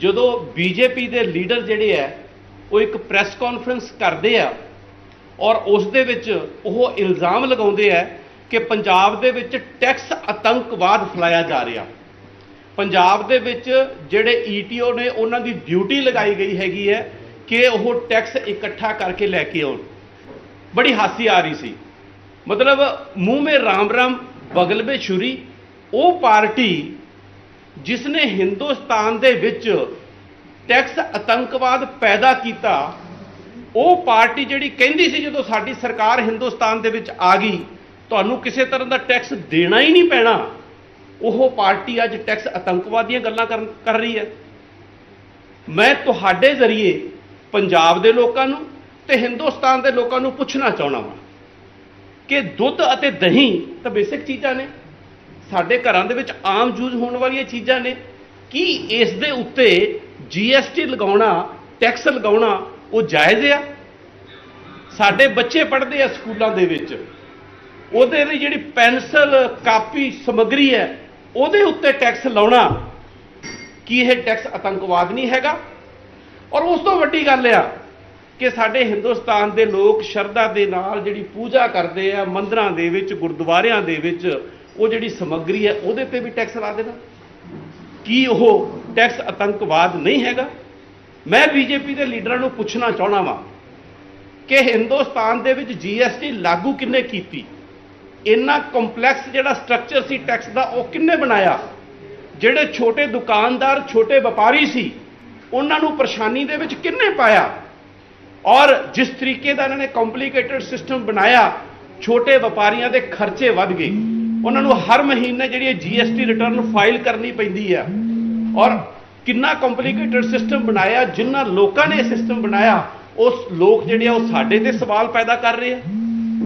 ਜਦੋਂ ਬੀਜੇਪੀ ਦੇ ਲੀਡਰ ਜਿਹੜੇ ਆ, ਉਹ ਇੱਕ ਪ੍ਰੈਸ ਕਾਨਫਰੰਸ ਕਰਦੇ ਆ ਔਰ ਉਸ ਦੇ ਵਿੱਚ ਉਹ ਇਲਜ਼ਾਮ ਲਗਾਉਂਦੇ ਆ ਕਿ ਪੰਜਾਬ ਦੇ ਵਿੱਚ ਟੈਕਸ ਆਤੰਕਵਾਦ ਫੈਲਾਇਆ ਜਾ ਰਿਹਾ। ਪੰਜਾਬ ਦੇ ਵਿੱਚ ਜਿਹੜੇ ਈਟੀਓ ਨੇ, ਉਹਨਾਂ ਦੀ ਡਿਊਟੀ ਲਗਾਈ ਗਈ ਹੈਗੀ ਹੈ ਕਿ ਉਹ ਟੈਕਸ ਇਕੱਠਾ ਕਰਕੇ ਲੈ ਕੇ ਆਉਣ। ਬੜੀ ਹਾਸੀ ਆ ਰਹੀ ਸੀ। ਮਤਲਬ ਮੂੰਹ ਮੇ ਰਾਮ ਰਾਮ, ਬਗਲ ਮੇ ਛੁਰੀ, ਉਹ ਪਾਰਟੀ ਜਿਸ ਨੇ ਹਿੰਦੁਸਤਾਨ ਦੇ ਵਿੱਚ ਟੈਕਸ ਆਤੰਕਵਾਦ ਪੈਦਾ ਕੀਤਾ, ਉਹ ਪਾਰਟੀ ਜਿਹੜੀ ਕਹਿੰਦੀ ਸੀ ਜਦੋਂ ਸਾਡੀ ਸਰਕਾਰ ਹਿੰਦੁਸਤਾਨ ਦੇ ਵਿੱਚ ਆ ਗਈ, ਤੁਹਾਨੂੰ ਕਿਸੇ ਤਰ੍ਹਾਂ ਦਾ ਟੈਕਸ ਦੇਣਾ ਹੀ ਨਹੀਂ ਪੈਣਾ। ਉਹ ਪਾਰਟੀ ਅੱਜ ਟੈਕਸ ਆਤੰਕਵਾਦ ਦੀਆਂ ਗੱਲਾਂ ਕਰਨ- ਕਰ ਰਹੀ ਹੈ। ਮੈਂ ਤੁਹਾਡੇ ਜ਼ਰੀਏ ਪੰਜਾਬ ਦੇ ਲੋਕਾਂ ਨੂੰ ਤੇ ਹਿੰਦੁਸਤਾਨ ਦੇ ਲੋਕਾਂ ਨੂੰ ਪੁੱਛਣਾ ਚਾਹਣਾ ਵਾਂ ਕਿ ਦੁੱਧ ਅਤੇ ਦਹੀਂ ਤਾਂ ਬੇਸਿਕ ਚੀਜ਼ਾਂ ਨੇ। ਸਾਡੇ ਘਰਾਂ ਦੇ ਵਿੱਚ ਆਮ ਯੂਜ਼ ਹੋਣ ਵਾਲੀਆਂ ਚੀਜ਼ਾਂ ਨੇ। ਕੀ ਇਸ ਦੇ ਉੱਤੇ ਜੀਐਸਟੀ ਲਗਾਉਣਾ ਟੈਕਸ ਲਗਾਉਣਾ ਉਹ ਜਾਇਜ਼ ਆ? ਸਾਡੇ ਬੱਚੇ ਪੜ੍ਹਦੇ ਆ ਸਕੂਲਾਂ ਦੇ ਵਿੱਚ। ਉਹਦੇ ਲਈ ਜਿਹੜੀ ਪੈਨਸਲ, ਕਾਪੀ, ਸਮੱਗਰੀ ਹੈ, ਉਹਦੇ ਉੱਤੇ ਟੈਕਸ ਲਾਉਣਾ। ਕੀ ਇਹ ਟੈਕਸ ਆਤੰਕਵਾਦ ਨਹੀਂ ਹੈਗਾ? ਔਰ ਉਸ ਤੋਂ ਵੱਡੀ ਗੱਲ ਆ ਕਿ ਸਾਡੇ ਹਿੰਦੁਸਤਾਨ ਦੇ ਲੋਕ ਸ਼ਰਧਾ ਦੇ ਨਾਲ ਜਿਹੜੀ ਪੂਜਾ ਕਰਦੇ ਆ, ਮੰਦਰਾਂ ਦੇ ਵਿੱਚ, ਗੁਰਦੁਆਰਿਆਂ ਦੇ ਵਿੱਚ ਉਹ ਜਿਹੜੀ ਸਮੱਗਰੀ ਹੈ, ਉਹਦੇ ਤੇ ਵੀ ਟੈਕਸ ਲਾ ਦੇਣਾ। ਕੀ ਉਹ ਟੈਕਸ ਆਤੰਕਵਾਦ ਨਹੀਂ ਹੈਗਾ? ਮੈਂ ਬੀਜੇਪੀ ਦੇ ਲੀਡਰਾਂ ਨੂੰ ਪੁੱਛਣਾ ਚਾਹਣਾ ਵਾਂ ਕਿ ਹਿੰਦੁਸਤਾਨ ਦੇ ਵਿੱਚ ਜੀਐਸਟੀ ਲਾਗੂ ਕਿੰਨੇ ਕੀਤੀ? ਇੰਨਾ ਕੰਪਲੈਕਸ ਜਿਹੜਾ ਸਟਰਕਚਰ ਸੀ ਟੈਕਸ ਦਾ, ਉਹ ਕਿੰਨੇ ਬਣਾਇਆ? ਜਿਹੜੇ ਛੋਟੇ ਦੁਕਾਨਦਾਰ, ਛੋਟੇ ਵਪਾਰੀ ਸੀ, ਉਹਨਾਂ ਨੂੰ ਪਰੇਸ਼ਾਨੀ ਦੇ ਵਿੱਚ ਕਿੰਨੇ ਪਾਇਆ? ਔਰ ਜਿਸ ਤਰੀਕੇ ਦਾ ਇਹਨਾਂ ਨੇ ਕੰਪਲਿਕੇਟਡ ਸਿਸਟਮ ਬਣਾਇਆ, ਛੋਟੇ ਵਪਾਰੀਆਂ ਦੇ ਖਰਚੇ ਵੱਧ ਗਏ। ਉਹਨਾਂ ਨੂੰ ਹਰ ਮਹੀਨੇ ਜਿਹੜੀ ਜੀਐਸਟੀ ਰਿਟਰਨ ਫਾਈਲ ਕਰਨੀ ਪੈਂਦੀ ਆ। ਔਰ ਕਿੰਨਾ ਕੰਪਲਿਕੇਟਡ ਸਿਸਟਮ ਬਣਾਇਆ ਜਿਨ੍ਹਾਂ ਲੋਕਾਂ ਨੇ ਸਿਸਟਮ ਬਣਾਇਆ, ਉਸ ਲੋਕ ਜਿਹੜੇ ਆ ਉਹ ਸਾਡੇ ਤੇ ਸਵਾਲ ਪੈਦਾ ਕਰ ਰਹੇ ਆ।